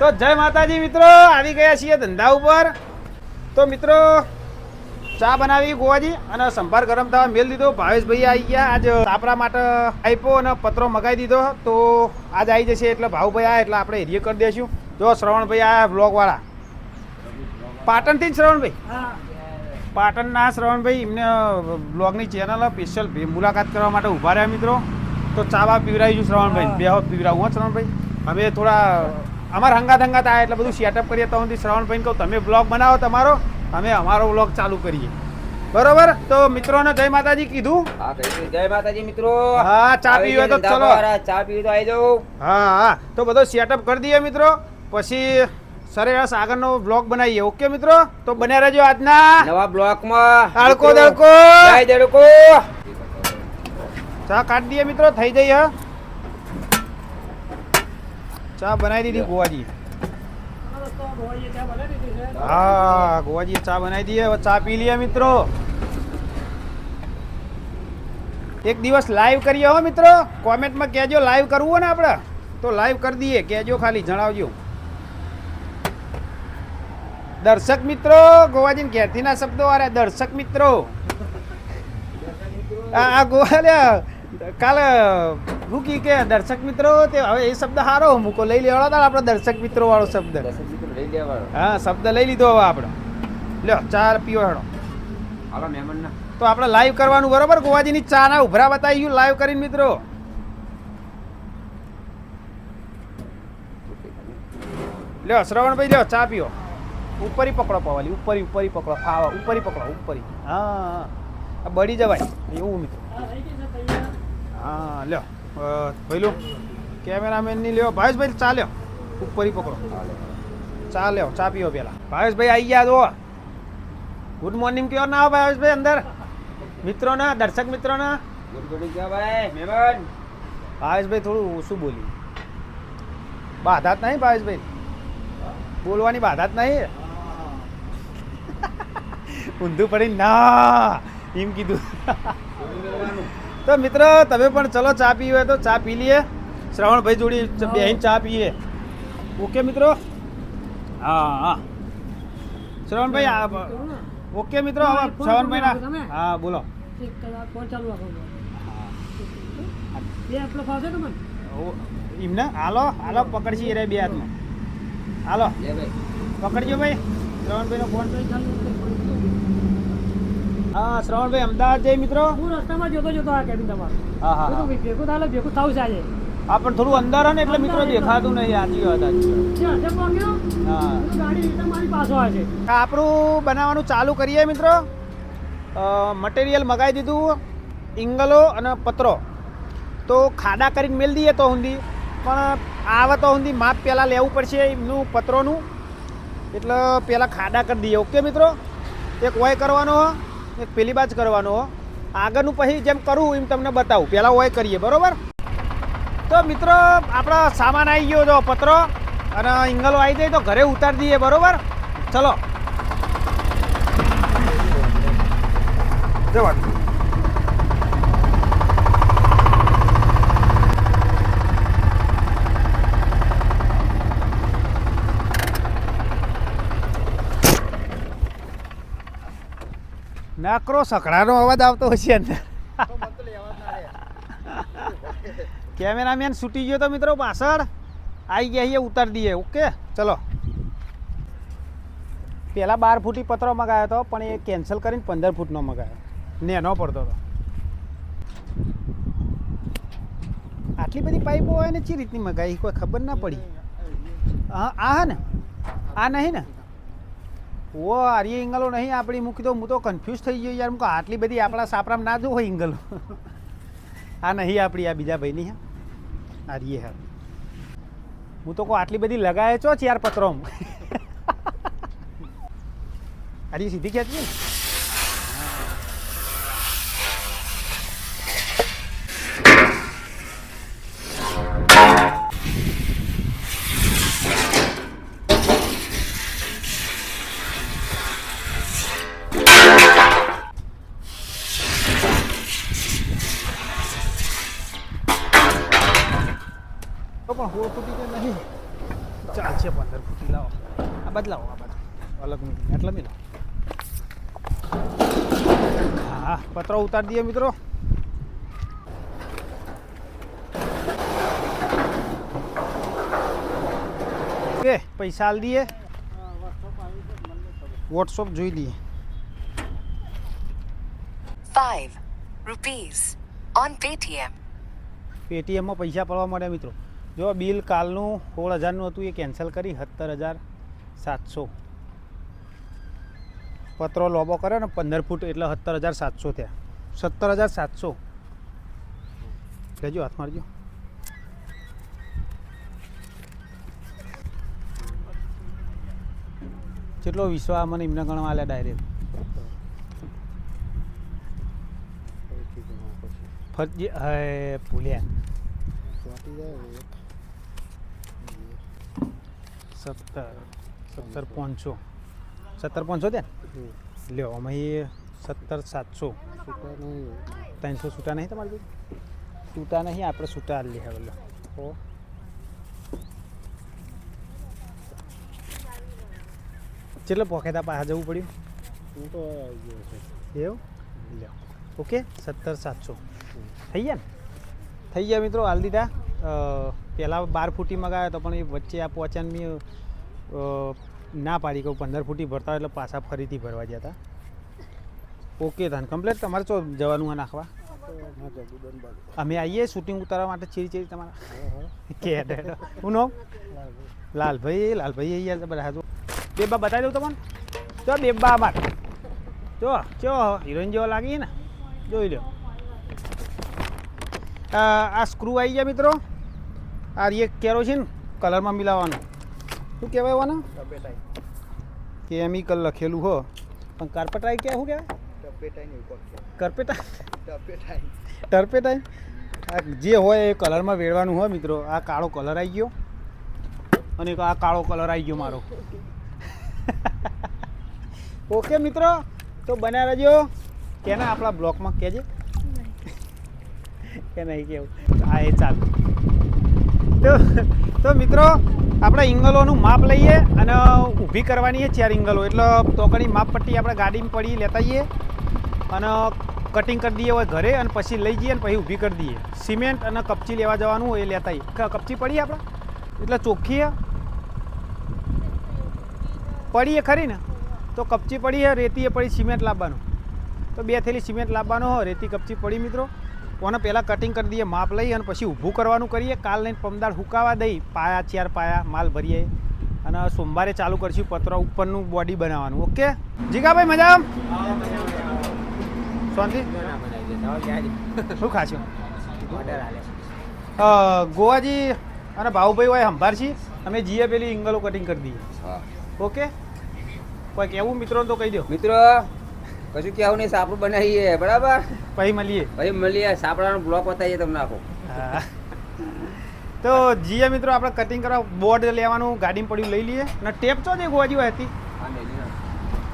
તો જય માતાજી મિત્રો, આવી ગયા છીએ ધંધા ઉપર. તો મિત્રો, ચા બનાવી ગોવાજી અને સંભાર ગરમ થવા મેલ દીધો. ભાવેશભાઈ આવી ગયા. આજ તાપરા માટે આપ્યો અને પત્રો મગાવી દીધો. તો આજ આવી જશે એટલે ભાવભાઈ આ, એટલે આપણે એરિયો કરી દઈશું જો શ્રવણભાઈ આ બ્લોગવાળા પાટણથી જ શ્રવણભાઈ? પાટણના શ્રવણભાઈ એમને બ્લોગની ચેનલ સ્પેશિયલ મુલાકાત કરવા માટે ઊભા રહ્યા મિત્રો. તો ચાવા પીવરાવીશું શ્રવણભાઈ. બે પીવડાવું હો શ્રવણભાઈ. અમે થોડા અમારા હંગાત હંગાત આવ્યા એટલે બધું સેટઅપ કરીએ તો હું શ્રવણભાઈને કહું તમે બ્લોગ બનાવો તમારો અમે અમારો બ્લોગ ચાલુ કરીએ. બરોબર? તો મિત્રોને જય માતાજી કીધું. હા જય માતાજી મિત્રો. હા, ચા પીવી હોય તો ચલો. ચા પીવી તો આવી જાઓ હા હા. તો બધો સેટઅપ કરી દઈએ મિત્રો. પછી સરેરાશ આગળનો બ્લોગ બનાવીએ. ઓકે મિત્રો? તો બન્યા રહેજો આજના નવા બ્લોકમાં તડકો તડકો જય તડકો ચા કાઢી દઈએ મિત્રો. થઈ જઈએ હા. ચા બનાવી દીધી ગોવાજી. હા ગોવાજી ચા બનાવી દઈએ હવે ચા પી લઈએ મિત્રો. એક દિવસ લાઈવ કરીએ હો મિત્રો. કોમેન્ટમાં કહેજો લાઈવ કરવું હોય ને આપણે. તો લાઈવ કરી દઈએ. કહેજો ખાલી જણાવજો. દર્શક મિત્રો ગોવાજીને ઘેરથીના શબ્દો વાળા દર્શક મિત્રો. આ આ ગોવા કાલે હું કી કે દર્શક મિત્રો તે હવે એ શબ્દ સારો મૂકો લઈ લેવાળો હતા આપણો દર્શક મિત્રો વાળો શબ્દ. હા શબ્દ લઈ લીધો હવે આપણે. લ્યો ચા પીવો હેડો. હાલો મહેમાનના. તો આપણે લાઈવ કરવાનું બરોબર? ગોવાજીની ચા ના ઉભરા બતાવી ગયું લાઈવ કરીને મિત્રો. લ્યો શ્રવણભાઈ લ્યો ચા પીઓ. ઉપરી પકડો પવાલી ઉપરી ઉપરી પકડો. ખાવા ઉપરી પકડો ઉપરી. હા હા બળી જવાય. એવું મિત્રો. હા લ્યો. અ, લો કેમેરામેનની લ્યો. ભાવેશભાઈ ચાલ્યો ઉપરી પકડો. ચા લ્યો ચા પીઓ પહેલાં. ભાવેશભાઈ આવી ગયા જો ગુડ મોર્નિંગ કયો ના ભાવેશભાઈ અંદર? મિત્રોના દર્શક મિત્રોના. ગુડ ભાઈ ભાવેશભાઈ થોડું ઓછું બોલી. બાધા જ નહીં ભાવેશભાઈ? બોલવાની બાધા જ નહીં? ઊંધું પડી ના એમ કીધું. તો મિત્ર તમે પણ ચલો ચા પી હોય તો ચા પી લઈએ. શ્રવણભાઈ જોડી બેહીને ચા પીએ. ઓકે મિત્રો? હા હા. શ્રવણભાઈ ઓકે મિત્રો હવે શ્રવણભાઈ ના હા બોલો. ઓ, એમને? હાલો હાલો પકડશી રે બે હાથમાં. હાલો. પકડજો ભાઈ. પકડજો ભાઈ. શ્રવણભાઈનો ફોન હા શ્રવણભાઈ અમદાવાદ જઈ મિત્રો? હું રસ્તામાં જોતો જોતો આ કેબિન તમારું. હા હા ભેગું થાય ભેગું થવું છે હા પણ થોડું અંદર ને એટલે મિત્રો દેખાતું નહીં આજી વાત આજી આપણું બનાવવાનું ચાલુ કરીએ મિત્રો. મટીરિયલ મગાવી દીધું ઇંગલો અને પત્રો. તો ખાડા કરીને મેલ દઈએ તો ઊંધી પણ આવે તો ઊંધી માપ પહેલાં લેવું પડશે એમનું પત્રોનું. એટલે પહેલાં ખાડા કરી દઈએ. ઓકે મિત્રો? એક વય કરવાનો. એક પેલી બાજ કરવાનો આગળનું પછી જેમ કરું એમ તમને બતાવું. પહેલાં હોય કરીએ, બરોબર? તો મિત્રો, આપણો સામાન આવી ગયો જો, પત્રો. અને ઇંગલો આવી જાય તો ઘરે ઉતારી દઈએ, બરોબર? ચલો. જવા નાકરો સકડાનો અવાજ આવતો હશે અંદર. કેમેરામેન છૂટી ગયો તો મિત્રો પાછળ. આવી ગયા અહીંયા ઉતારી દઈએ, ઓકે? ચલો. પહેલાં બાર ફૂટી પતરો મગાવ્યો હતો પણ એ કેન્સલ કરીને પંદર ફૂટનો મગાવ્યો નેનો પડતો હતો. આટલી બધી પાઇપો હોય ને, ચી રીતની મગાવી કોઈ ખબર ના પડી. હા, આ હે ને? આ નહીં ને? ઓ, આર્ય ઇંગલો નહીં, આપણી મૂકી દો. હું તો કન્ફ્યુઝ થઈ ગયો યાર. મૂકો આટલી બધી આપણા સાપરામાં ના જો હોય ઇંગલો. આ નહીં આપણી, આ બીજા ભાઈની, હા. આર્ય, હા. હું તો કહું, આટલી બધી લગાવે છો ચાર પત્રો પત્રોમાં આર્ય સીધી ખેંચવી પણ હોળ ફૂટી કે નહીં ચાલ છે પંદર ફૂટી લાવો આ બદલાવો આ બાજુ અલગ મીઠી એટલે મિલો હા પત્રો ઉતારી દઈએ મિત્રો કે પૈસા આલ દઈએ વોટ્સઅપ જોઈ લઈએ five rupees on Paytm. પેટીએમમાં પૈસા પડવા મળ્યા મિત્રો જો બિલ કાલનું સોળ હજારનું હતું એ કેન્સલ કરી સત્તર હજાર સાતસો. પત્રો લોબો કર્યો ને પંદર ફૂટ એટલે સત્તર હજાર સાતસો થયા. સત્તર હજાર સાતસો. લેજો હાથ મારજો. કેટલો વિશ્વાસ મને એમને ગણવા આલ્યા ડાયરેક્ટ ફરજી હે ભૂલ્યા. સત્તર. સત્તર પાંચસો સત્તર પાંચસો ત્યાં? લ્યો અમે સત્તર સાતસો. ત્રણસો છૂટા નહીં તમારી જોડે? છૂટા નહીં આપણે છૂટા લે હવે લો ઓ પોખેતા પાછા જવું પડ્યું? એવું? લ્યો. ઓકે સત્તર સાતસો. થઈ ગયા ને? થઈ ગયા મિત્રો હાલ દીધા. પહેલાં બાર ફૂટી મગાવ્યો તો પણ એ વચ્ચે આ પોચન ના પાડી કહું પંદર ફૂટી ભરતા એટલે પાછા ફરીથી ભરવા ગયા હતા. ઓકે ધન કમ્પ્લેટ? તમારે ચો જવાનું આ નાખવા? અમે આવીએ શૂટિંગ ઉતારવા માટે ચીરી ચીરી તમારા. કે હું નો લાલભાઈ લાલભાઈ અહીંયા બધા. જો. બેબા બતાવી દઉં તમને. ચો બેબા અમાર. જો ચો, હિરોઈન જેવો લાગી ને. જોઈ લો આ સ્ક્રૂ આવી ગયા મિત્રો. આ એક કેરોસીન કલરમાં મિલાવવાનું. શું કહેવાય એવાનું કેમિકલ લખેલું હો. પણ કાર્પેટાઈ ક્યાં શું કહેવાય? કાર્પેટા ટર્પેટાઈ આ જે હોય એ કલરમાં વેડવાનું હોય મિત્રો. આ કાળો કલર આવી ગયો. અને આ કાળો કલર આવી ગયો મારો. ઓકે મિત્રો તો બન્યા રહેજો. કેના આપણા બ્લોકમાં? કહેજે. કે નહીં કેવું? હા એ ચાલ. તો તો મિત્રો, આપણે ઇંગલોનું માપ લઈએ અને ઊભી કરવાની છે ચાર ઇંગલો. એટલે તોકણી માપ પટ્ટી આપણે ગાડીમાં પડી લેતા જઈએ અને કટિંગ કરી દઈએ હોય ઘરે અને પછી લઈ જઈએ અને પછી ઊભી કરી દઈએ. સિમેન્ટ અને કપચી લેવા જવાનું હોય એ લેતા કપચી પડી આપણે? એટલે ચોખ્ખી પડીએ ખરી ને? તો કપચી પડી રેતી એ પડી સિમેન્ટ લાવવાનું. તો બે થેલી સિમેન્ટ લાવવાનો રેતી, કપચી પડી મિત્રો. કોને પહેલાં કટિંગ કરી દઈએ માપ લઈ અને પછી ઊભું કરવાનું કરીએ. કાલ લઈને પમદાળ હુકાવા દઈ પાયા ચાર પાયા માલ ભરીએ. અને સોમવારે ચાલુ કરશું પત્ર ઉપરનું બોડી બનાવવાનું ઓકે? જીગાભાઈ મજા આમ શાંતિ? શું ખાશો? ગોવાજી અને ભાઉભાઈ હોય સંભાર છીએ અમે જીએ પેલી ઇંગલો કટિંગ કરી દઈએ. હા. ઓકે? કોઈ કેવું મિત્રો તો કહી દો. મિત્રો કશું કેવું નહીં સાપડું બનાવીએ બરાબર? પછી મળીએ. પછી મળીએ સાપડાનો બ્લોક બતાવીએ તમને આખો. તો જીએ મિત્રો આપણે કટિંગ કરવા બોર્ડ લેવાનું ગાડીમાં પડ્યું લઈ લઈએ. અને ટેપ તો જે ગોવાજી હતી?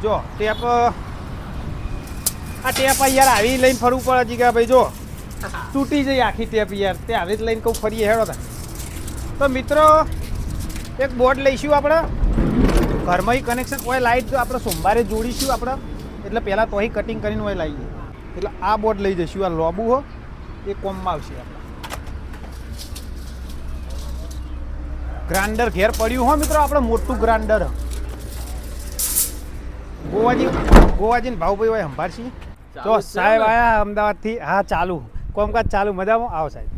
જો ટેપ આ ટેપ યાર આવી લઈને ફરવું પડે જીગા ભાઈ જો તૂટી જઈ આખી ટેપ યાર. તે આવી જ લઈને કહું ફરીએ હેડો તા તો મિત્રો એક બોર્ડ લઈશું આપણે. ઘરમાં કનેક્શન હોય લાઇટ જો આપણે સોમવારે જોડીશું આપણે. એટલે પહેલાં તોહી કટિંગ કરીને હોય લાવીએ એટલે આ બોર્ડ લઈ જઈશું આ લોબુ હો એ કોમમાં આવશે આપણે. ગ્રાઇન્ડર ઘેર પડ્યું હો મિત્રો આપણે મોટું ગ્રાઇન્ડર ગોવાજી ગોવાજીને ભાવભાઈ હોય સંભાળશી. તો સાહેબ આયા અમદાવાદથી. હા ચાલુ. કોમકાજ ચાલુ. મજામાં? આવો સાહેબ.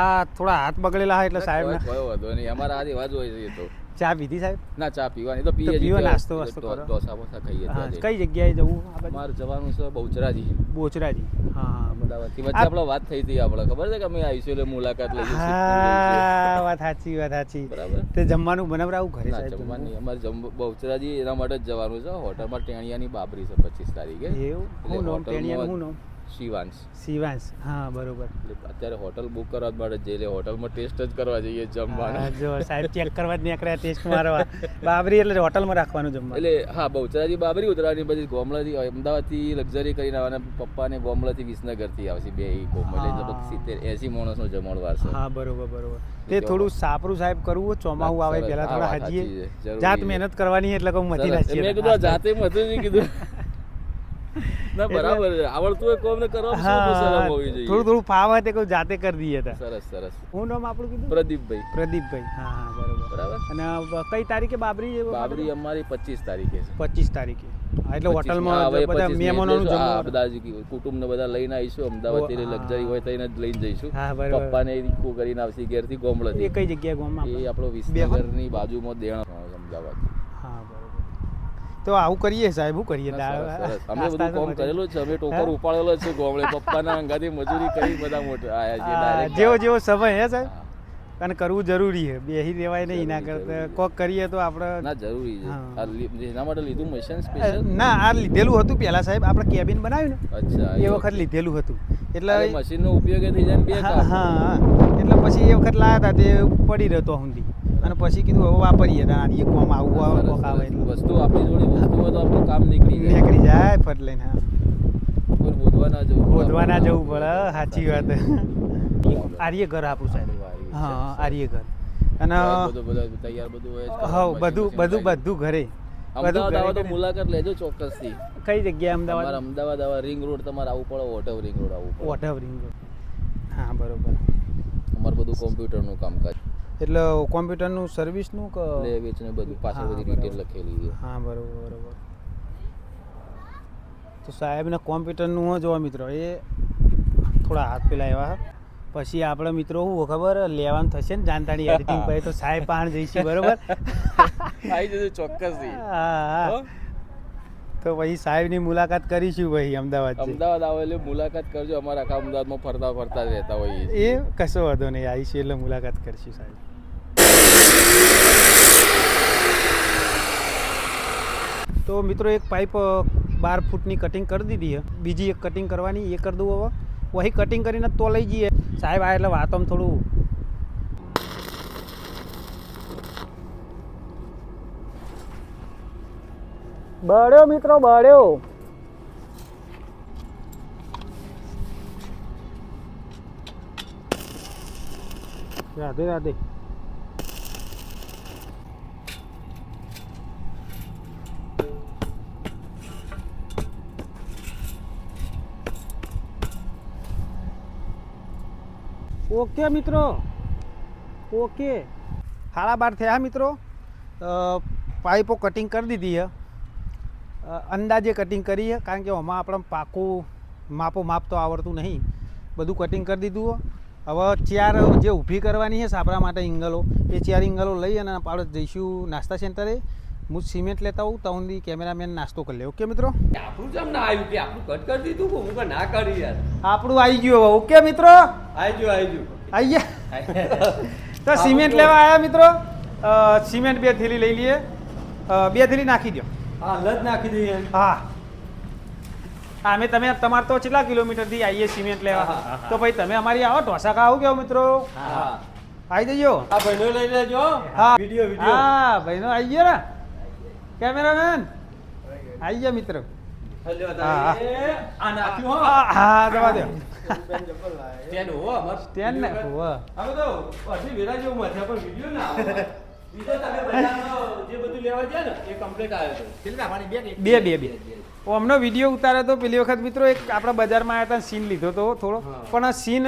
આ થોડા હાથ બગડેલા હા એટલે સાહેબ કોઈ વાંધો નહીં. અમારા આ રિવાજ હોય છે તો. ચા પીધી સાહેબ? ના ચા પીવાની તો પીએ પીવો. નાસ્તો વાસ્તો કરો. ડોસા બોસા ખાઈએ કઈ જગ્યાએ જવું મારે જવાનું છે બહુચરાજી બોચરાજી. હા અમદાવાદથી. વચ્ચે આપણે વાત થઈ હતી આપણે. ખબર છે કે અમે આવીશું એટલે મુલાકાત લઈ હા વાત સાચી વાત સાચી. બરાબર. તે જમવાનું બનાવરાવું ઘરે સાહેબ જમવાની? અમારે જમ બહુચરાજી એના માટે જ જવાનું છે. હોટલમાં ટેણિયાની બાબરી છે પચીસ તારીખે. એવું? હું નોમ ટેણિયા હું નામ? શિવાંશ શિવાંશ હા બરોબર. અત્યારે હોટલ બુક કરવા માટે જઈએ એટલે હોટલમાં ટેસ્ટ જ કરવા જઈએ જમવાના. જો સાહેબ ચેક કરવા જ નીકળ્યા ટેસ્ટ મારવા. બાબરી એટલે હોટલમાં રાખવાનું જમવા એટલે હા બહુચરાજી બાબરી ઉતરવાની પછી ગોમલાથી અમદાવાદથી લક્ઝરી કરીને આવવાના પપ્પાને ગોમલાથી વિસનગરથી આવશે બે ગોમ એટલે સિત્તેર એસી માણસનો જમણ વારસો હા બરોબર બરોબર. તે થોડું સાપરું સાહેબ કરવું ચોમાહું આવે. પહેલા થોડા હાજીએ. જાત મહેનત કરવાની એટલે કહું મથી સરસ. મેં કીધું જાતે મતું નહીં કીધું. ના બરાબર. આવડતું હોય કોમને કરવા શરમ હોવી જોઈએ. થોડું થોડું ફાવે તે કોઈ જાતે કરી દઈએ તા સરસ સરસ. હું નામ આપણું કીધું? પ્રદીપભાઈ. પ્રદીપભાઈ. હા હા બરાબર. બરાબર? અને કઈ તારીખે બાબરી બાબરી અમારી પચીસ તારીખે છે. પચીસ તારીખે. એટલે હોટલમાં બધા મહેમાનોનું જમવા બધા કુટુંબને બધા લઈને આવીશું. અમદાવાદથી. લક્ઝરી હોય તો એને જ લઈને જઈશું. પપ્પાને ઈકો કરીને આવશે ઘેરથી ગોમડેથી. એ કઈ જગ્યાએ ગામમાં એ આપણો. વિસનગરની બાજુમાં દેણ અમદાવાદ. તો આવું કરીએ સાહેબ શું કરીએ? ના. અમે બધું કામ કરેલું છે. અમે ટોકર ઉપાડેલો છે ગોમડે પપ્પાના અંગાથી મજૂરી કરી બધા મોટા આયા છે જેવો જેવો સમય હે સાહેબ? અને કરવું જરૂરી છે. બેહી દેવાય નહીં એના કરતા. કોક કરીએ તો ના આપણે જરૂરી છે. એના માટે લીધું મશીન સ્પેશિયલ? ના આ લીધેલું હતું પહેલા સાહેબ. આપણે કેબિન બનાવ્યું ને? અચ્છા એ વખત લીધેલું હતું. એટલે મશીનનો ઉપયોગ થઈ જાય બે હા હા હા. એટલે પછી એ વખત લાયા હતા તે પડી રહેતો હુંદી અને પછી કીધું હવે વાપરીએ. તાર એક કોમ આવું આવે કોક આવે વસ્તુ આપણી જોડે વસ્તુ હોય તો આપણું કામ નીકળી જાય. નીકળી જાય ફટ લઈને હા. ગોતવા ના જવું. ગોધવા ના જવું પડે સાચી વાત. આર્ય ઘર આપણું સાહેબ. હા. આર્ય ઘર અને બધું બધું તૈયાર બધું હોય હા બધું બધું બધું ઘરે. બધું અમદાવાદ આવો તો. મુલાકાત લેજો ચોક્કસથી. કઈ જગ્યાએ અમદાવાદ? અમદાવાદ આવા રિંગ રોડ તમારે આવવું પડે વોટએવર રિંગ રોડ આવવું પડે. વોટર રિંગ હા બરોબર. અમારે બધું કોમ્પ્યુટરનું કામકાજ. એટલે કોમ્પ્યુટરનું સર્વિસનું કે લે વેચને બધું પાછળ હા, બધી ડિટેલ લખેલી છે. હા બરોબર બરોબર. તો સાહેબને કોમ્પ્યુટરનું હો જોવા મિત્રો એ થોડા હાથ પેલા એવા પછી આપણે મિત્રો શું ખબર લેવાનું થશે ને જાનતાની એડિટિંગ પછી તો સાહેબ પાણ જઈશું બરોબર? આવી જજો ચોક્કસ હા હા. હો? તો પછી સાહેબની મુલાકાત કરીશું ભાઈ અમદાવાદ. અમદાવાદ આવે એટલે મુલાકાત કરજો અમારે આખા અમદાવાદમાં ફરતા ફરતા જ રહેતા હોઈએ એ કશો વાંધો નહીં આવીશું એટલે મુલાકાત કરીશું સાહેબ. તો મિત્રો એક પાઇપ બાર ફૂટની કટિંગ કરી દીધી બીજી એક કટિંગ કરવાની એ કરી દઉં હવે. વહી કટિંગ કરીને તો લઈ જઈએ. સાહેબ આ એટલે વાતોમાં થોડું બળ્યો મિત્રો, બળ્યો. રાધે રાધે. ઓકે, મિત્રો. ઓકે. હાળા બાર થયા, મિત્રો. પાઇપો કટિંગ કરી દીધી છે. અંદાજે કટિંગ કરી કારણ કે આમાં આપણે પાકું માપો માપ તો આવડતું નહીં. બધું કટિંગ કરી દીધું હવે ચાર જે ઊભી કરવાની છે સાપરા માટે ઇંગલો એ ચાર ઇંગલો લઈ અને આપણે જઈશું નાસ્તા સેન્ટરે. હું સિમેન્ટ લેતા હોઉં તો કેમેરામેન નાસ્તો કરી લે. ઓકે મિત્રો? આપણું જેમ ના આવ્યું કે આપણું કટ કરી દીધું હું ના કરી યાર? આપણું આવી ગયું હવે. ઓકે મિત્રો? આવી ગયું આવી ગયું. આવી ગયા? તો સિમેન્ટ લેવા આવ્યા મિત્રો? સિમેન્ટ બે થેલી લઈ લઈએ. બે થેલી નાખી દો હા લજ નાખી દઈએ. હા. હા અમે તમે તમારે તો કેટલા કિલોમીટરથી આવીએ સિમેન્ટ લેવા. તો ભાઈ તમે અમારી આવો ઢોસા ખાવું કેવો મિત્રો? હા આવી જજો. આ ભાઈનો લઈ લેજો હા. Video video. હા ભાઈનો આવી ગયો ને. કેમેરામેન. આવી ગયા મિત્ર. હલ્યો હા, હા. આ નાખ્યું હા. હા દવા દો. સ્ટેન્ડ ને હોવે. તો પછી વેલા જેવું પણ વીડિયો ના આવે બીજો તમે બજારનો જે બધું લેવા ગયા ને એ કમ્પ્લીટ આવ્યો હતો બે બે બે હમણાં વીડિયો ઉતાર્યો તો પેલી વખત મિત્રો એક આપણે બજારમાં આવ્યા હતા સીન લીધો તો થોડો. પણ આ સીન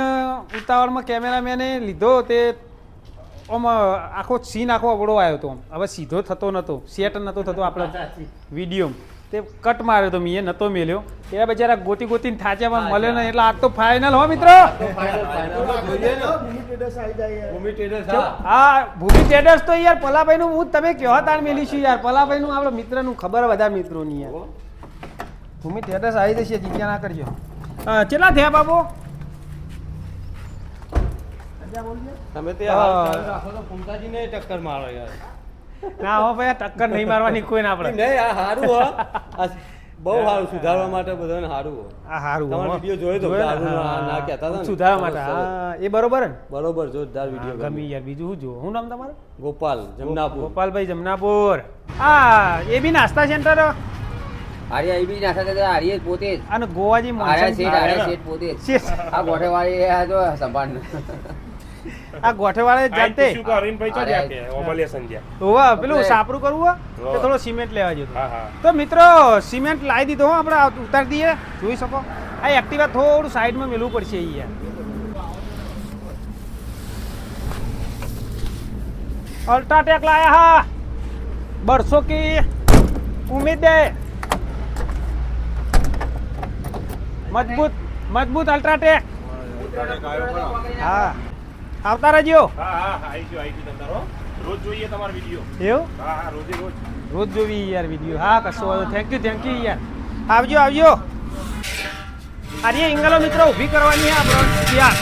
ઉતાવળમાં કેમેરામેને લીધો તે આમ આખો સીન આખો અવળો આવ્યો હતો હવે સીધો થતો નહોતો સેટ નહોતો થતો આપણે વીડિયો તે કટ માર્યો તો મેં નતો મેલ્યો. એ બચારા ગોતી ગોતીને પણ મળે ને એટલે આ તો ફાઇનલ હો મિત્રો. હા ભૂમિ ટ્રેડર્સ તો યાર પલાભાઈનું હું તમે કહો તાણ મેલી છું યાર. પલાભાઈ પલાભાઈનું આપણા મિત્રનું ખબર બધા મિત્રોની યાર. ભૂમિ ટ્રેડર્સ આવી જશે ચિંતા ના કરજો. કેટલા થયા બાબુ તમે તે રાખો તો ફૂમતાજીને ટક્કર મારો યાર. ના હો ભાઈ ટક્કર નહીં મારવાની કોઈ ના આપણે નહીં આ સારું હો. બહુ સારું સુધારવા માટે બધાને સારું આ સારું તમારો હો. વીડિયો જોયો તો, ને? આ હા. કહેતા હતા સુધારવા માટે. હા એ બરોબર ને? બરોબર જોરદાર વિડિયો ગમી યાર. બીજું શું જો શું નામ તમારું? ગોપાલ જમનાપુર. ગોપાલભાઈ જમનાપુર. હા એ બી નાસ્તા સેન્ટર આર્યા એ બી ના સાથે આર્ય પોતે જ. અને ગોવાજી આર્યા શેઠ આર્યા શેઠ પોતે જ. આ ગોઠેવાળી આ જો સંભાળ આ ગોઠેવાળે જાતે. શું કહો? અરવિંદભાઈ ચો જ્યાં કે? ઓબલિયા સંજ્યા હોવા પેલું સાપરું કરવું તો થોડો સિમેન્ટ લેવા જતો. હા હા. તો મિત્રો સિમેન્ટ લાવી દીધો હો આપણે ઉતારી દઈએ. જોઈ શકો? આ એક્ટિવા થોડું સાઈડમાં મેળવું પડશે અહીંયા. અલ્ટ્રાટેક લાયા હા. બરસો કી. ઉમેદ દે. મજબૂત મજબૂત અલ્ટ્રાટેક હા. આવતા રહેજો. હા હા આવી ગયો આવી ગયો તમારો. રોજ જોઈએ તમારો વિડિયો એવું? હા હા રોજે રોજ. રોજ જોવી યાર વિડિયો હા કશો વાંધો થેન્ક યુ થેન્ક યુ યાર. આવજો આવજો. આજે ઇંગલો મિત્રો ઊભી કરવાની આ આપણે યાર.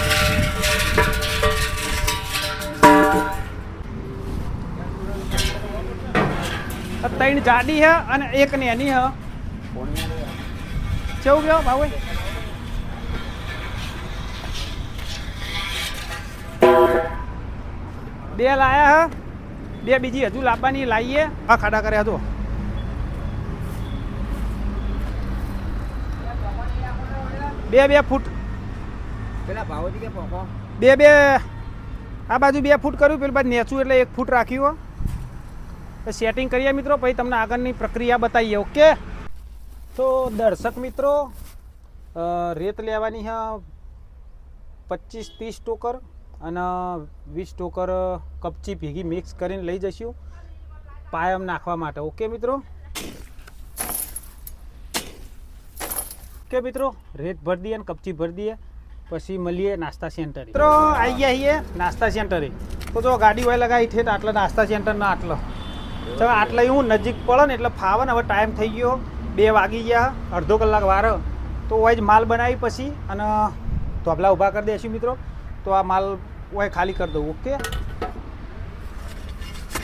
ત્રણ જાડી હે અને એક નેની હે કેવું ગયો ભાઈ બે લાયા હા. બે બીજી હજુ લાવવાની લાવીએ આ ખાડા કર્યા તો. બે બે ફૂટ. પેલા ભાવોજી કે પોકો? બે બે. આ બાજુ બે ફૂટ કર્યું પેલું બાજુ નેચું એટલે એક ફૂટ રાખ્યું તો સેટિંગ કરીએ મિત્રો પછી તમને આગળની પ્રક્રિયા બતાવીએ ઓકે? તો દર્શક મિત્રો રેત લેવાની હા પચીસ ત્રીસ ટોકર. અને વીસ ટોકર કપચી ભેગી મિક્સ કરીને લઈ જઈશું. પાયમ નાખવા માટે. ઓકે મિત્રો? ઓકે મિત્રો? રેત ભરી દઈએ અને કપચી ભરી દઈએ. પછી મળીએ નાસ્તા સેન્ટરે. મિત્રો આવી ગયા છીએ નાસ્તા સેન્ટરે. તો જો ગાડી હોય લગાવી છે આટલા નાસ્તા સેન્ટરના આટલો. તો આટલા હું નજીક પડે ને એટલે ફાવે ને હવે ટાઈમ થઈ ગયો. બે વાગી ગયા, અડધો કલાક વાર. તો હોય જ માલ બનાવી પછી અને ધોબલા ઊભા કરી દઈશું, મિત્રો. તો આ માલ હોય ખાલી કરી દઉં ઓકે?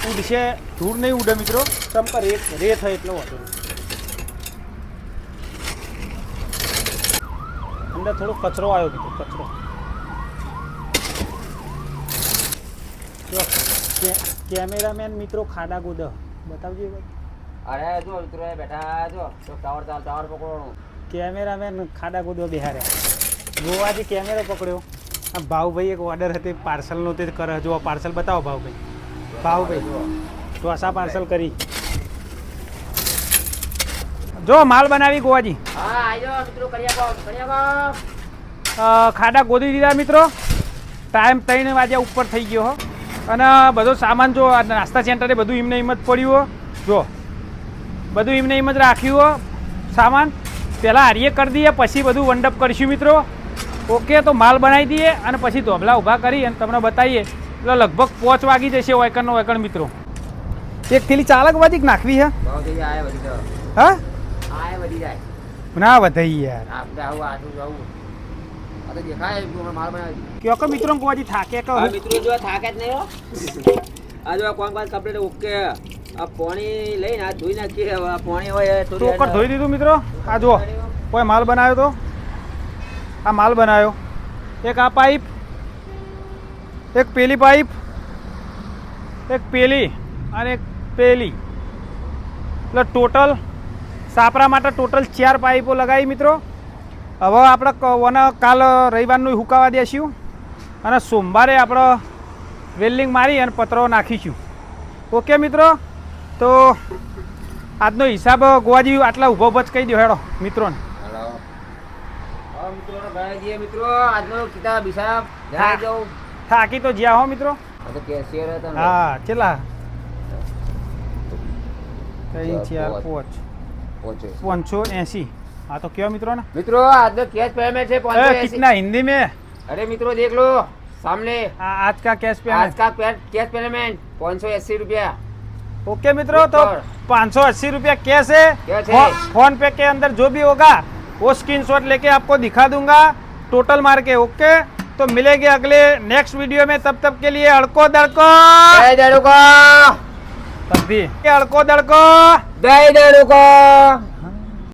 ઉડશે ધૂળ નહીં ઉડે મિત્રો. ચમકા રેત રે હોય એટલો વાંધો અંદર થોડો કચરો આવ્યો મિત્રો કચરો. કેમેરામેન મિત્રો ખાડા ગોદ. બતાવજો એક અરે જો મિત્રો એ બેઠા જો તો ટાવર ટાવર પકડવાનું. કેમેરામેન ખાડા ગોદો બિહાર્યા ગોવાથી કેમેરો પકડ્યો. આ ભાવભાઈ એક ઓર્ડર હતી પાર્સલનો તે કરે. જો પાર્સલ બતાવો ભાવભાઈ ભાવભાઈ ઢોસા પાર્સલ કરી. જો માલ બનાવી ગોવાજી. ખાડા ગોદી દીધા મિત્રો. ટાઈમ ત્રણ વાગ્યા ઉપર થઈ ગયો હો. અને બધો સામાન જો નાસ્તા સેન્ટરે બધું એમને એમ જ પડ્યું જો બધું એમને એમ જ રાખ્યું હો સામાન. પહેલાં હારીએ કરી દઈએ પછી બધું વંડઅપ કરીશું મિત્રો. ઓકે તો માલ બનાવી દઈએ અને પછી ધોબલા ઊભા કરી અને તમને બતાવીએ. એટલે લગભગ પાંચ વાગી જશે વાયકણનો વાયકણ મિત્રો. એક થેલી ચાલક વાજી નાખવી હે? હા? ના વધાઈ યાર. કયો કે મિત્રો ગોવાજી થાકે મિત્રો જો થાકે જ નહીં હો. આ જો કોણ બાદ ઓકે આ પાણી લઈને આ ધોઈ નાખીએ. પાણી હોય તો ધોઈ દીધું મિત્રો. આ જો કોઈ માલ બનાવ્યો તો? આ માલ બનાવ્યો એક આ પાઇપ, એક પેલી પાઇપ, એક પેલી અને એક પેલી. એટલે ટોટલ સાપરા માટે ટોટલ ચાર પાઇપો લગાવી મિત્રો. હવે આપણે વને કાલ રવિવારનું હુકાવા દેશું. અને સોમવારે આપણે વેલ્ડિંગ મારી અને પતરો નાખીશું. ઓકે મિત્રો? તો આજનો હિસાબ ગોવાજી આટલા ઊભો ઊભો કહી દો હેડો મિત્રોને. મિત્રોને ભરાઈ દઈએ મિત્રો આજનો કિતાબ હિસાબ જણાવી દઉં થાકી તો જ્યાં હો મિત્રો આ તો કેશિયર હતા ને હા કેટલા ત્રણ ચાર ચાર, પાંચ પહોંચે પાંચસો એંસી હા તો કયો મિત્રો ને મિત્રો આજનો कैश पेमेंट है पाँच ए, सौ अस्सी कितना हिंदी में अरे मित्रों देख लो सामने आ, आज का कैश आज पेमेंट का कैश पेमेंट पाँच सौ अस्सी रुपया ओके मित्रों तो ऊपर। पाँच सौ अस्सी रुपया कैश है कैश है। फो- फोन पे के अंदर जो भी होगा वो स्क्रीनशॉट लेके आपको दिखा दूँगा टोटल मार के ओके तो मिलेंगे अगले नेक्स्ट वीडियो में तब तक के लिए अड़को दड़को। दड़को। तब भी। अड़को दड़को। दे दड़ो को